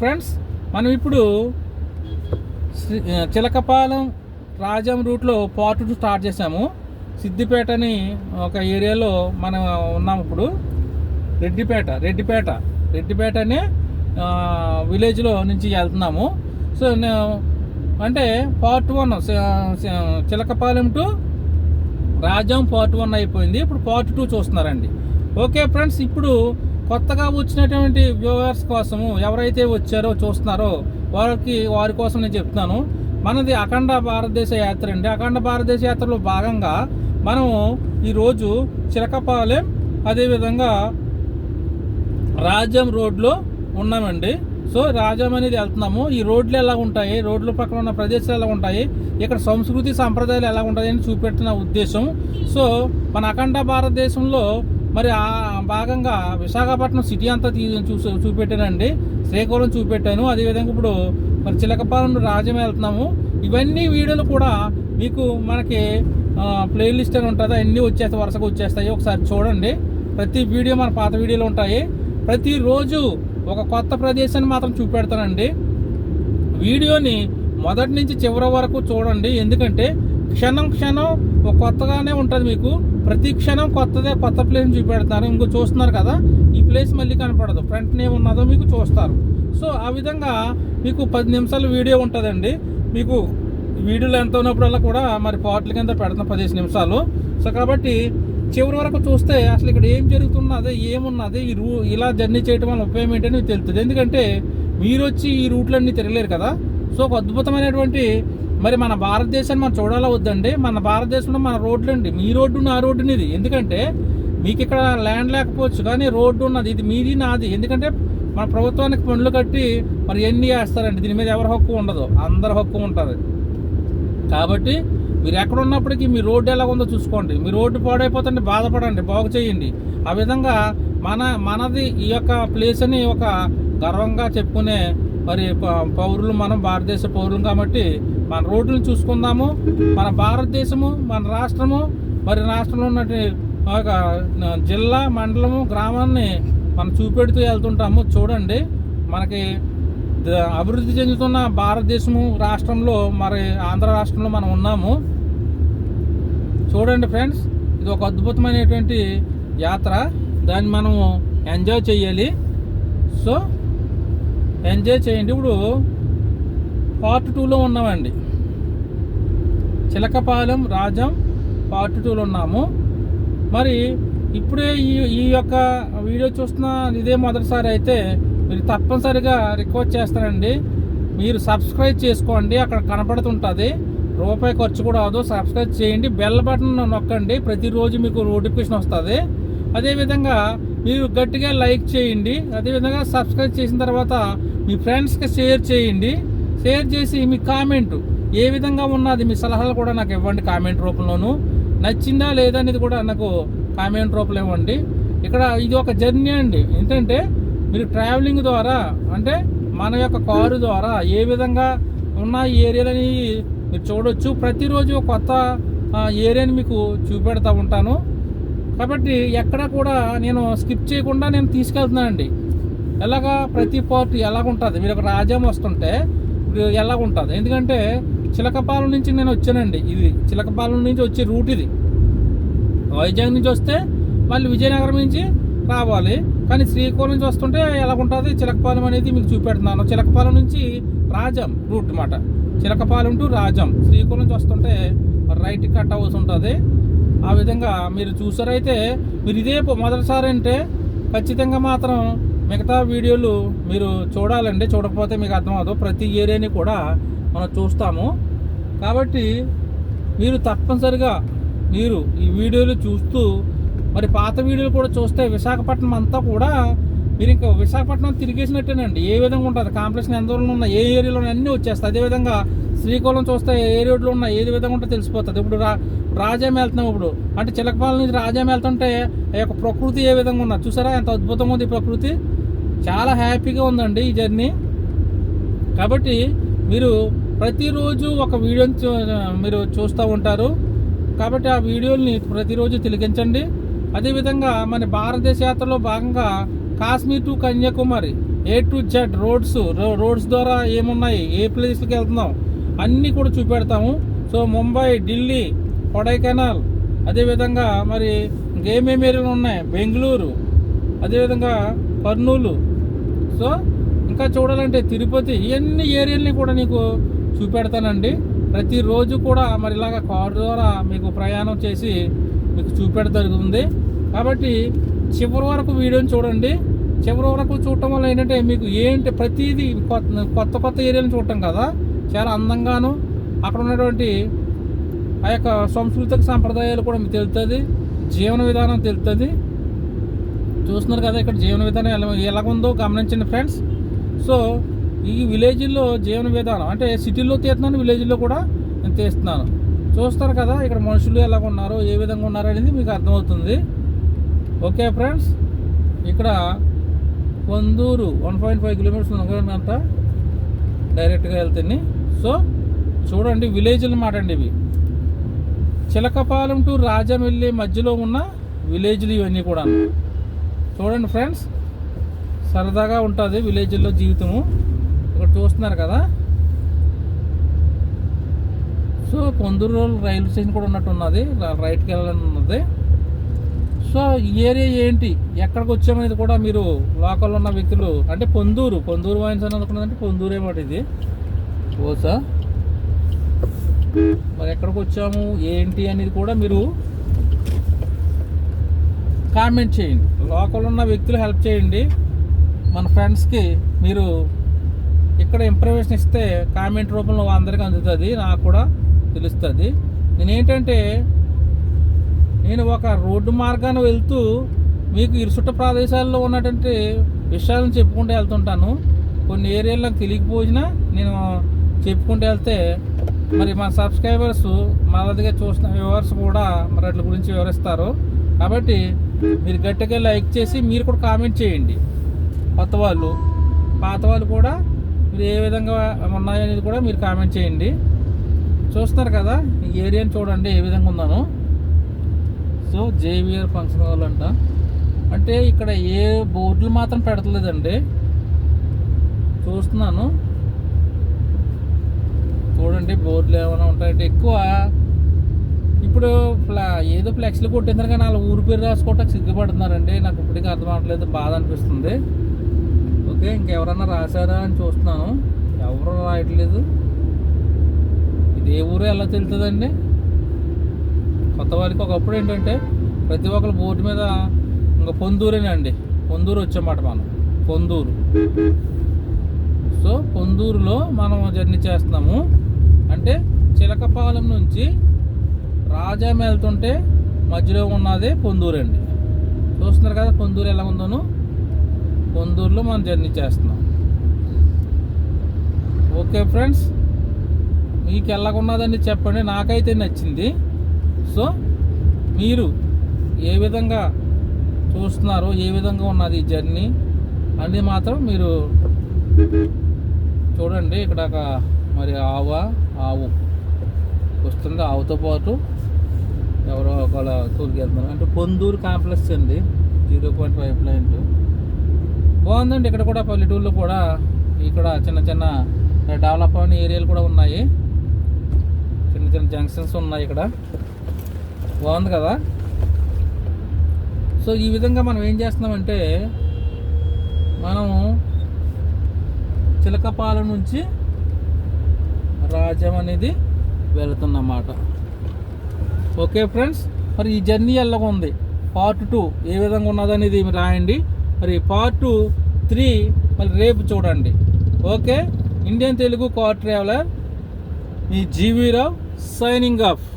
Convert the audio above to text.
Friends మనం ఇప్పుడు చిలకపాలెం రాజం రూట్లో పార్ట్ టూ స్టార్ట్ చేసాము సిద్దిపేటని ఒక ఏరియాలో మనం ఉన్నాము ఇప్పుడు. రెడ్డిపేట రెడ్డిపేట రెడ్డిపేట అనే విలేజ్లో నుంచి వెళ్తున్నాము. సో అంటే part one Chilakapalem to Rajam part one అయిపోయింది. ఇప్పుడు పార్ట్ టూ చూస్తున్నారండి. ఓకే ఫ్రెండ్స్ ఇప్పుడు కొత్తగా వచ్చినటువంటి వ్యూవర్స్ కోసము ఎవరైతే వచ్చారో చూస్తున్నారో వారికి వారి కోసం నేను చెప్తున్నాను. మనది అఖండ భారతదేశ యాత్ర అండి. అఖండ భారతదేశ యాత్రలో భాగంగా మనము ఈరోజు చిలకపాలెం అదేవిధంగా రాజ్యం రోడ్లో ఉన్నామండి. సో రాజ్యం అనేది వెళ్తున్నాము. ఈ రోడ్లు ఎలా ఉంటాయి? రోడ్ల పక్కన ఉన్న ప్రదేశాలు ఎలా ఉంటాయి? ఇక్కడ సంస్కృతి సంప్రదాయాలు ఎలా ఉంటాయి అని చూపెట్టిన ఉద్దేశం సో మన అఖండ భారతదేశంలో మరి ఆ భాగంగా విశాఖపట్నం సిటీ అంతా తీ చూసి చూపెట్టానండి. శ్రీకాకుళం చూపెట్టాను. అదేవిధంగా ఇప్పుడు మరి చిలకపాలెం రాజ్యం వెళ్తున్నాము. ఇవన్నీ వీడియోలు కూడా మీకు మనకి ప్లేలిస్ట్ అని ఉంటుంది. అన్నీ వచ్చేస్తాయి వరుసగా వచ్చేస్తాయి. ఒకసారి చూడండి. ప్రతి వీడియో మన పాత వీడియోలు ఉంటాయి. ప్రతిరోజు ఒక కొత్త ప్రదేశాన్ని మాత్రం చూపెడతానండి. వీడియోని మొదటి నుంచి చివరి వరకు చూడండి. ఎందుకంటే క్షణం క్షణం కొత్తగానే ఉంటుంది మీకు. ప్రతి క్షణం కొత్తదే కొత్త ప్లేస్ చూపెడతాను ఇంకో చూస్తున్నారు కదా ఈ ప్లేస్ మళ్ళీ కనపడదు. ఫ్రంట్ నేమ్ ఉన్నదో మీకు చూస్తారు. సో ఆ విధంగా మీకు పది నిమిషాల వీడియో ఉంటుందండి. మీకు వీడియోలు ఎంత ఉన్నప్పుడల్లా కూడా మరి పాటల కింద పెడతాం పదిహేను నిమిషాలు. సో కాబట్టి చివరి వరకు చూస్తే అసలు ఇక్కడ ఏం జరుగుతున్నది ఏమున్నది ఈ రూ ఇలా జర్నీ చేయడం వల్ల ఉపయోగం ఏంటని తెలుస్తుంది. ఎందుకంటే మీరు వచ్చి ఈ రూట్లన్నీ తిరగలేరు కదా. సో ఒక అద్భుతమైనటువంటి మరి మన భారతదేశాన్ని మనం చూడాలా వద్దండి? మన భారతదేశంలో మన రోడ్లు అండి మీ రోడ్డు నా రోడ్డు ఇది ఎందుకంటే మీకు ఇక్కడ ల్యాండ్ లేకపోవచ్చు కానీ రోడ్డు ఉన్నది ఇది మీది నాది. ఎందుకంటే మన ప్రభుత్వానికి పనులు కట్టి మరి ఎన్ని వేస్తారండి? దీని మీద ఎవరి హక్కు ఉండదు. అందరి హక్కు ఉంటుంది. కాబట్టి మీరు ఎక్కడ ఉన్నప్పటికీ మీ రోడ్డు ఎలా ఉందో చూసుకోండి. మీ రోడ్డు పాడైపోతుంటే బాధపడండి. బాగు చేయండి. ఆ విధంగా మన మనది ఈ యొక్క ప్లేస్ అని ఒక గర్వంగా చెప్పుకునే మరి పౌరులు మనం భారతదేశ పౌరులు కాబట్టి మన రోడ్లను చూసుకుందాము. మన భారతదేశము మన రాష్ట్రము మరి రాష్ట్రంలో ఉన్నటువంటి ఒక జిల్లా మండలము గ్రామాన్ని మనం చూపెడుతూ వెళ్తుంటాము. చూడండి మనకి అభివృద్ధి చెందుతున్న భారతదేశము రాష్ట్రంలో మరి ఆంధ్ర రాష్ట్రంలో మనం ఉన్నాము. చూడండి ఫ్రెండ్స్ ఇది ఒక అద్భుతమైనటువంటి యాత్ర. దాన్ని మనము ఎంజాయ్ చేయాలి సో ఎంజాయ్ చేయండి. ఇప్పుడు పార్ట్ టూలో ఉన్నామండి. చిలకపాలెం రాజం పార్ట్ టూలో ఉన్నాము. మరి ఇప్పుడే ఈ ఈ యొక్క వీడియో చూస్తున్న ఇదే మొదటిసారి అయితే మీరు తప్పనిసరిగా రిక్వెస్ట్ చేస్తానండి. మీరు సబ్స్క్రైబ్ చేసుకోండి. అక్కడ కనపడుతుంటుంది. రూపాయి ఖర్చు కూడా అవదు సబ్స్క్రైబ్ చేయండి. బెల్ బటన్ నొక్కండి. ప్రతిరోజు మీకు నోటిఫికేషన్ వస్తుంది. అదేవిధంగా మీరు గట్టిగా లైక్ చేయండి అదేవిధంగా సబ్స్క్రైబ్ చేసిన తర్వాత మీ ఫ్రెండ్స్కి షేర్ చేయండి. షేర్ చేసి మీ కామెంట్ ఏ విధంగా ఉన్నది మీ సలహాలు కూడా నాకు ఇవ్వండి కామెంట్ రూపంలోను. నచ్చిందా లేదా అనేది కూడా నాకు కామెంట్ రూపంలో ఇవ్వండి. ఇక్కడ ఇది ఒక జర్నీ అండి. ఏంటంటే మీరు ట్రావెలింగ్ ద్వారా అంటే మన యొక్క కారు ద్వారా ఏ విధంగా ఉన్న ఏరియాలని మీరు చూడొచ్చు. ప్రతిరోజు కొత్త ఏరియాని మీకు చూపెడతా ఉంటాను. కాబట్టి ఎక్కడ కూడా నేను స్కిప్ చేయకుండా నేను తీసుకెళ్తున్నానండి. ఎలాగా ప్రతి పార్ట్ ఎలాగుంటుంది? మీరు ఒక రాజ్యం వస్తుంటే ఇప్పుడు ఎలాగుంటుంది? ఎందుకంటే చిలకపాలెం నుంచి నేను వచ్చానండి. ఇది చిలకపాలెం నుంచి వచ్చే రూట్ ఇది. వైజాగ్ నుంచి వస్తే మళ్ళీ విజయనగరం నుంచి రావాలి. కానీ శ్రీకాకుళం నుంచి వస్తుంటే ఎలాగుంటుంది? చిలకపాలెం అనేది మీకు చూపెడుతున్నాను. చిలకపాలెం నుంచి రాజం రూట్ అన్నమాట చిలకపాలెం టు రాజం. శ్రీకాకుళం నుంచి వస్తుంటే రైట్ కట్ అవ్వాల్సి ఉంటుంది. ఆ విధంగా మీరు చూసారైతే మీరు ఇదే మొదటిసారి అంటే ఖచ్చితంగా మాత్రం మిగతా వీడియోలు మీరు చూడాలండి. చూడకపోతే మీకు అర్థం అవ్వదు. ప్రతి ఏరియాని కూడా మనం చూస్తాము. కాబట్టి మీరు తప్పనిసరిగా మీరు ఈ వీడియోలు చూస్తూ మరి పాత వీడియోలు కూడా చూస్తే విశాఖపట్నం అంతా కూడా మీరు ఇంకా విశాఖపట్నం తిరిగేసినట్టేనండి. ఏ విధంగా ఉంటుంది? కాంప్లెక్స్ ఎంత దూరంలో ఉన్న ఏ ఏరియాలో అన్నీ వచ్చేస్తాయి. అదేవిధంగా శ్రీకాకుళం చూస్తే ఏ రోడ్లో ఉన్న ఏది విధంగా ఉంటే తెలిసిపోతుంది. ఇప్పుడు రా రాజాం వెళ్తున్నాం ఇప్పుడు. అంటే చిలకపాలెం నుంచి రాజాం వెళ్తుంటే ఆ యొక్క ప్రకృతి ఏ విధంగా ఉన్నా చూసారా? ఎంత అద్భుతంగా ఉంది ప్రకృతి. చాలా హ్యాపీగా ఉందండి ఈ జర్నీ. కాబట్టి మీరు ప్రతిరోజు ఒక వీడియోని చూ- మీరు చూస్తూ ఉంటారు. కాబట్టి ఆ వీడియోల్ని ప్రతిరోజు తిలకించండి. అదేవిధంగా మన భారతదేశ యాత్రలో భాగంగా Kashmir to Kanyakumari A to Z roads roads ద్వారా ఏమున్నాయి? ఏ ప్లేస్కి వెళ్తున్నాం? అన్నీ కూడా చూపెడతాము. సో ముంబై ఢిల్లీ కొడైకెనాల్ అదేవిధంగా మరి ఇంకేమేమి ఏరియాలు ఉన్నాయి? బెంగళూరు అదేవిధంగా కర్నూలు. సో ఇంకా చూడాలంటే తిరుపతి ఇవన్నీ ఏరియాలని కూడా నీకు చూపెడతానండి. ప్రతిరోజు కూడా మరి ఇలాగ కారు ద్వారా మీకు ప్రయాణం చేసి మీకు చూపెడతరుగుతుంది కాబట్టి చివరి వరకు వీడియోని చూడండి. చివరి వరకు చూడటం వల్ల ఏంటంటే మీకు ఏంటి ప్రతిదీ కొత్త కొత్త కొత్త ఏరియాలను చూడటం కదా. చాలా అందంగాను అక్కడ ఉన్నటువంటి ఆ యొక్క సంస్కృతిక సాంప్రదాయాలు కూడా మీకు తెలుస్తుంది జీవన విధానం తెలుస్తుంది చూస్తున్నారు కదా ఇక్కడ జీవన విధానం ఎలా ఎలాగుందో గమనించండి ఫ్రెండ్స్. సో ఈ విలేజ్లో జీవన విధానం అంటే సిటీలో తీస్తున్నాను విలేజ్లో కూడా నేను తీస్తున్నాను. చూస్తారు కదా ఇక్కడ మనుషులు ఎలాగ ఉన్నారో ఏ విధంగా ఉన్నారో అనేది మీకు అర్థమవుతుంది. ఓకే ఫ్రెండ్స్ ఇక్కడ Kondur one point five kilometers ఉందంట డైరెక్ట్గా వెళ్తుంది. సో చూడండి విలేజ్లు మాటండి ఇవి. చిలకపాలెం టు రాజమెల్లి మధ్యలో ఉన్న విలేజ్లు ఇవన్నీ కూడా. చూడండి ఫ్రెండ్స్ సరదాగా ఉంటుంది విలేజ్లో జీవితము. ఇక్కడ చూస్తున్నారు కదా? సో పొందూరు రైల్వే స్టేషన్ కూడా ఉన్నట్టు ఉన్నది. రైట్కి వెళ్ళాలని ఉన్నది. సో ఈ ఏరియా ఏంటి? ఎక్కడికి వచ్చామనేది కూడా మీరు లోకల్లో ఉన్న వ్యక్తులు అంటే పొందూరు పొందూరు వాయిన్స్ అని అనుకున్నదంటే పొందూరు ఏమాట ఇది. ఓసా మరి ఎక్కడికి వచ్చాము? ఏంటి అనేది కూడా మీరు కామెంట్ చేయండి. లోకల్ ఉన్న వ్యక్తులు హెల్ప్ చేయండి. మన ఫ్రెండ్స్కి మీరు ఇక్కడ ఇంప్రవేషన్ ఇస్తే కామెంట్ రూపంలో అందరికీ అందుతుంది నాకు కూడా తెలుస్తుంది. నేనేంటంటే నేను ఒక రోడ్డు మార్గాన వెళ్తూ మీకు ఇరుసుట ప్రదేశాల్లో ఉన్నటువంటి విషయాలను చెప్పుకుంటూ వెళ్తుంటాను. కొన్ని ఏరియాలు నాకు తెలియకపోయినా నేను చెప్పుకుంటూ వెళ్తే మరి మా సబ్స్క్రైబర్స్ మా దగ్గర చూసిన వ్యూవర్స్ కూడా మరి వాటి గురించి వివరిస్తారు. కాబట్టి మీరు గట్టిగా లైక్ చేసి మీరు కూడా కామెంట్ చేయండి. కొత్త వాళ్ళు పాత వాళ్ళు కూడా మీరు ఏ విధంగా ఉన్నాయనేది కూడా మీరు కామెంట్ చేయండి. చూస్తారు కదా ఈ ఏరియాని చూడండి ఏ విధంగా ఉందాను సో జేవిఆర్ ఫంక్షన్ హాల్ అంట అంటే ఇక్కడ ఏ బోర్డులు మాత్రం పెడతలేదండి. చూస్తున్నాను. చూడండి బోర్డులు ఏమైనా ఉంటాయంటే ఎక్కువ. ఇప్పుడు ఫ్లా ఏదో ఫ్లెక్స్లు కొట్టిందని కానీ వాళ్ళ ఊరి పేరు రాసుకోవటానికి సిగ్గుపడుతున్నారండి. నాకు ఇప్పటికీ అర్థం అవట్లేదు బాధ అనిపిస్తుంది. ఓకే ఇంకెవరన్నా రాశారా అని చూస్తున్నాను. ఎవరు రాయట్లేదు. ఇది ఏ ఊరు ఎలా తెలుస్తుందండి? కొత్త వారికి ఒకప్పుడు ఏంటంటే ప్రతి ఒక్కరు బోర్డు మీద ఇంకా పొందూరేనండి పొందూరు వచ్చామాట మనం. పొందూరు. సో పొందూరులో మనం జర్నీ చేస్తున్నాము. అంటే చిలకపాలెం నుంచి రాజాం వెళ్తుంటే మధ్యలో ఉన్నది పొందూరు అండి. చూస్తున్నారు కదా పొందూరు ఎలా ఉందోను? పొందూరులో మనం జర్నీ చేస్తున్నాం. ఓకే ఫ్రెండ్స్ మీకు ఎలాగున్నదని చెప్పండి. నాకైతే నచ్చింది. సో మీరు ఏ విధంగా చూస్తున్నారో ఏ విధంగా ఉన్నది ఈ జర్నీ అనేది మాత్రం మీరు చూడండి. ఇక్కడ ఒక మరి ఆవ ఆవు వస్తుంది. ఆవుతో పాటు ఎవరో ఒకళ్ళ తూలికి వెళ్తున్నారు. అంటే పొందూరు కాంప్లెక్స్ అండి. జీరో పాయింట్ ఫైవ్ పాయింట్ బాగుందండి. ఇక్కడ కూడా పల్లెటూళ్ళు కూడా ఇక్కడ చిన్న చిన్న డెవలప్ అయిన ఏరియాలు కూడా ఉన్నాయి. చిన్న చిన్న జంక్షన్స్ ఉన్నాయి ఇక్కడ. బాగుంది కదా? సో ఈ విధంగా మనం ఏం చేస్తున్నామంటే మనం చిలకపాలెం నుంచి రాజ్యం అనేది వెళుతున్నమాట. Okay friends? మరి ఈ జర్నీ ఎలాగ ఉంది? పార్ట్ టూ ఏ విధంగా ఉన్నదనేది రాయండి. మరి పార్ట్ టూ త్రీ మరి రేపు చూడండి. Okay? Indian Telugu car traveller me GV Rao signing of